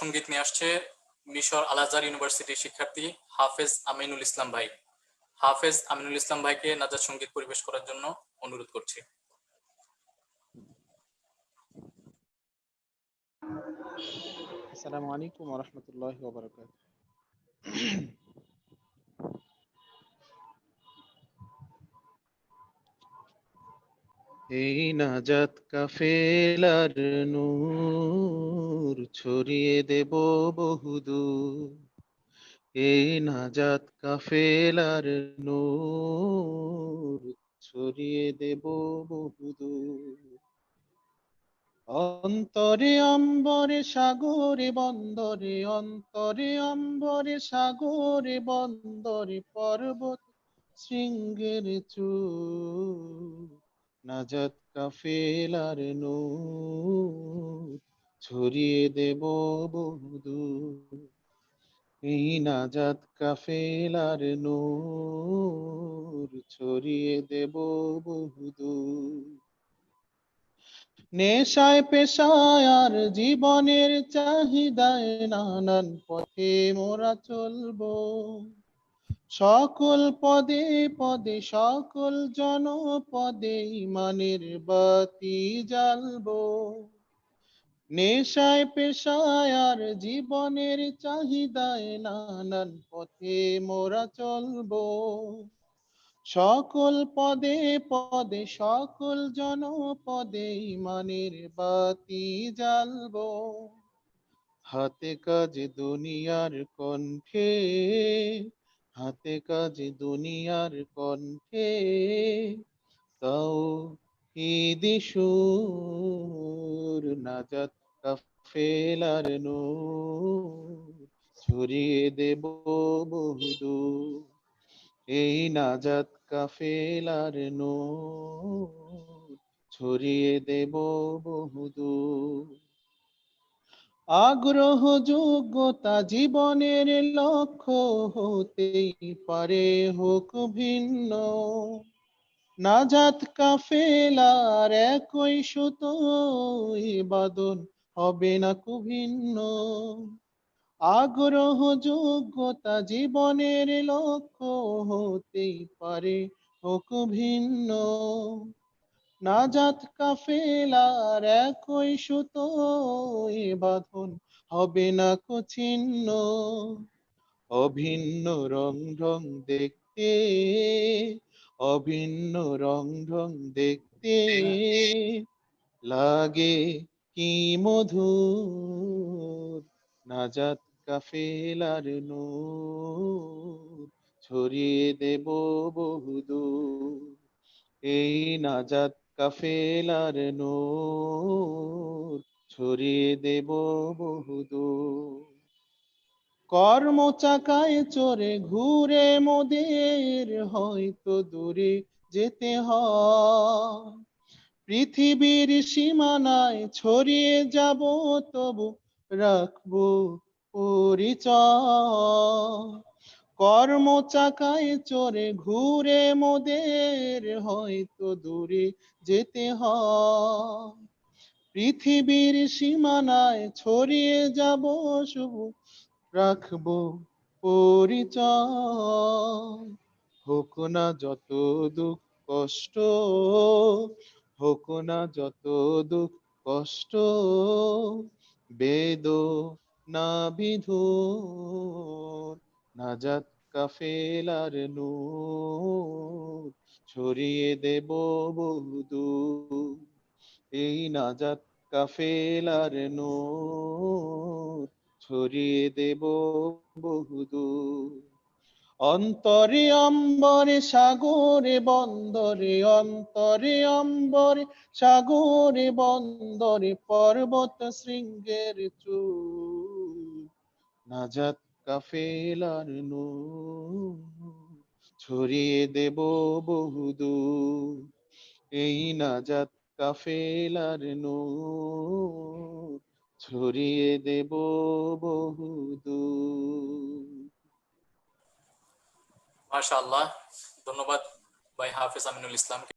সংগীত নিয়ে আসছে মিশর আল আজহার ইউনিভার্সিটির শিক্ষার্থী হাফেজ আমিনুল ইসলাম ভাই। হাফেজ আমিনুল ইসলাম ভাইকে নাজাত সংগীত পরিবেশ করার জন্য অনুরোধ করছি। আসসালামু আলাইকুম ওয়া রাহমাতুল্লাহি ওয়া ওবরাকাত এই নাজাত কাফেলার নূর ছড়িয়ে দেব বহুদূর। এই নাজাত কাফেলার নূর ছড়িয়ে দেব বহুদূর। অন্তরে অম্বরে, সাগরে বন্দরে, অন্তরে অম্বরে, সাগরে বন্দরে, পর্বত শৃঙ্গের চূড়। নাজাত কাফেলার নূর, ছড়িয়ে দেব বহুদু এই নাজাত কাফেলার নূর, ছড়িয়ে দেব বহুদু নেশায় পেশায় আর জীবনের চাহিদায় নানান পথে মোরা চলবো। সকল পদে পদে, সকল জনপদে ইমানের বাতি জ্বালবো। নেশায়, পেশায় আর জীবনের চাহিদায় নানান পথে মোরা চলবো। সকল পদে পদে, সকল জনপদে ইমানের বাতি জ্বালবো। হাতে কাজ দুনিয়ার কণ্ঠে হাতে কাজ দুনিয়ার কণ্ঠে তাও ঈদি সুর, নাজাত কাফেলার নূর, ছড়িয়ে দেব বহুদূর এই নাজাত কাফেলার নূর, ছড়িয়ে দেব বহুদূর আগ্রহ যোগ্যতা জীবনের লক্ষ্য হতেই পারে, হোক ভিন্ন। নাজাত কাফেলার একই সুতো বাদন, হবে না কুভিন্ন। আগ্রহ যোগ্যতা জীবনের লক্ষ্য হতেই পারে, হোক ভিন্ন। নাজাত কাফেলার একই সুতো বাঁধন হবে না কছিন্ন অভিন্ন রং ঢং দেখতে, অভিন্ন রং ঢং দেখতে লাগে কি মধুর। নাজাত কাফেলার নূর ছড়িয়ে দেব বহুদূর। এই নাজাত কাফেলার নূর ছড়িয়ে দেব বহুদূর। কর্ম চাকায় চড়ে ঘুরে মোদের, হয়তো দূরে যেতে হয়। পৃথিবীর সীমানায় ছড়িয়ে যাব, তবু রাখব পরিচয়। কর্ম চাকায় চড়ে ঘুরে মোদের হয়তো দূরে যেতে হয়। পৃথিবীর সীমানায় ছড়িয়ে যাব শুভ, রাখব পরিচয়। হোক না যত দুঃখ কষ্ট, হোক না যত দুঃখ কষ্ট বেদ না বিধুর নাজাত কাফেলার নূর, ছড়িয়ে দেব বহুদু এই নাজাত কাফেলার নূর, ছড়িয়ে দেব বহুদু অন্তরে অম্বরে, সাগরে বন্দরে, অন্তরে অম্বরে, সাগরে বন্দরে, পর্বত শৃঙ্গের চূড় নাজাত কাফেলার নূর ছড়িয়ে দেব বহুদূর। এই নাজাত কাফেলার নূর ছড়িয়ে দেব বহুদূর। মাশাআল্লাহ, ধন্যবাদ ভাই হাফেজ আমিনুল ইসলামকে।